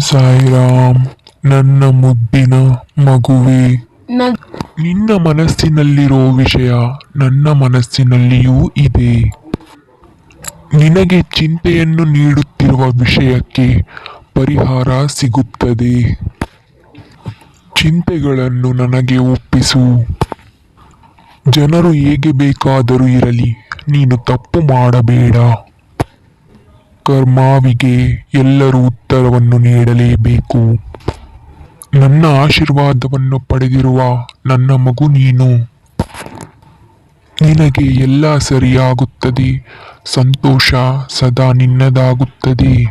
ಸಾಯಿರಾಮ್. ನನ್ನ ಮುದ್ದಿನ ಮಗುವೆ. ನಿನ್ನ ಮನಸ್ಸಿನಲ್ಲಿರೋ ವಿಷಯ ನನ್ನ ಮನಸ್ಸಿನಲ್ಲಿಯೂ ಇದೆ. ನಿನಗೆ ಚಿಂತೆಯನ್ನು ನೀಡುತ್ತಿರುವ ವಿಷಯಕ್ಕೆ ಪರಿಹಾರ ಸಿಗುತ್ತದೆ. ಚಿಂತೆಗಳನ್ನು ನನಗೆ ಒಪ್ಪಿಸು. ಜನರು ಹೇಗೆ ಬೇಕಾದರೂ ಇರಲಿ ನೀನು ತಪ್ಪು ಮಾಡಬೇಡ. ಕರ್ಮಾವಿಗೆ ಎಲ್ಲರೂ ಉತ್ತರವನ್ನು ನೀಡಲೇಬೇಕು. ನನ್ನ ಆಶೀರ್ವಾದವನ್ನು ಪಡೆದಿರುವ ನನ್ನ ಮಗು ನೀನು. ನಿನಗೆ ಎಲ್ಲ ಸರಿಯಾಗುತ್ತದೆ. ಸಂತೋಷ ಸದಾ ನಿನ್ನದಾಗುತ್ತದೆ.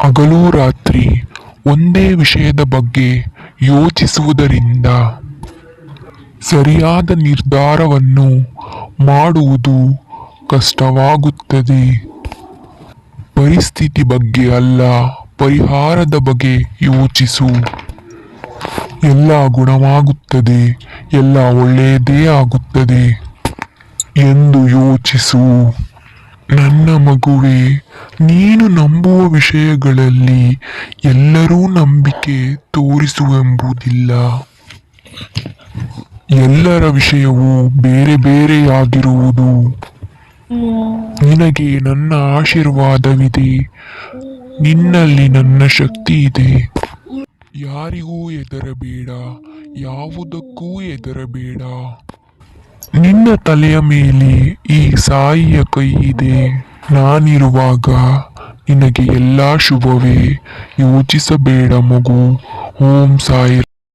ಹಗಲು ರಾತ್ರಿ ಒಂದೇ ವಿಷಯದ ಬಗ್ಗೆ ಯೋಚಿಸುವುದರಿಂದ ಸರಿಯಾದ ನಿರ್ಧಾರವನ್ನು ಮಾಡುವುದು ಕಷ್ಟವಾಗುತ್ತದೆ. ಪರಿಸ್ಥಿತಿ ಬಗ್ಗೆ ಅಲ್ಲ, ಪರಿಹಾರದ ಬಗ್ಗೆ ಯೋಚಿಸು. ಎಲ್ಲ ಗುಣವಾಗುತ್ತದೆ, ಎಲ್ಲ ಒಳ್ಳೆಯದೇ ಆಗುತ್ತದೆ ಎಂದು ಯೋಚಿಸು. ನನ್ನ ಮಗುವೆ, ನೀನು ನಂಬುವ ವಿಷಯಗಳಲ್ಲಿ ಎಲ್ಲರೂ ನಂಬಿಕೆ ತೋರಿಸುವೆಂಬುದಿಲ್ಲ. ಎಲ್ಲರ ವಿಷಯವು ಬೇರೆ ಬೇರೆಯಾಗಿರುವುದು. ನಿನಗೆ ನನ್ನ ಆಶೀರ್ವಾದವಿದೆ. ನಿನ್ನಲ್ಲಿ ನನ್ನ ಶಕ್ತಿ ಇದೆ. ಯಾರಿಗೂ ಹೆದರಬೇಡ, ಯಾವುದಕ್ಕೂ ಹೆದರಬೇಡ. ನಿನ್ನ ತಲೆಯ ಮೇಲೆ ಈ ಸಾಯಿಯ ಕೈ ಇದೆ. ನಾನಿರುವಾಗ ನಿನಗೆ ಎಲ್ಲ ಶುಭವೇ. ಯೋಚಿಸಬೇಡ ಮಗು. ಓಂ ಸಾಯಿ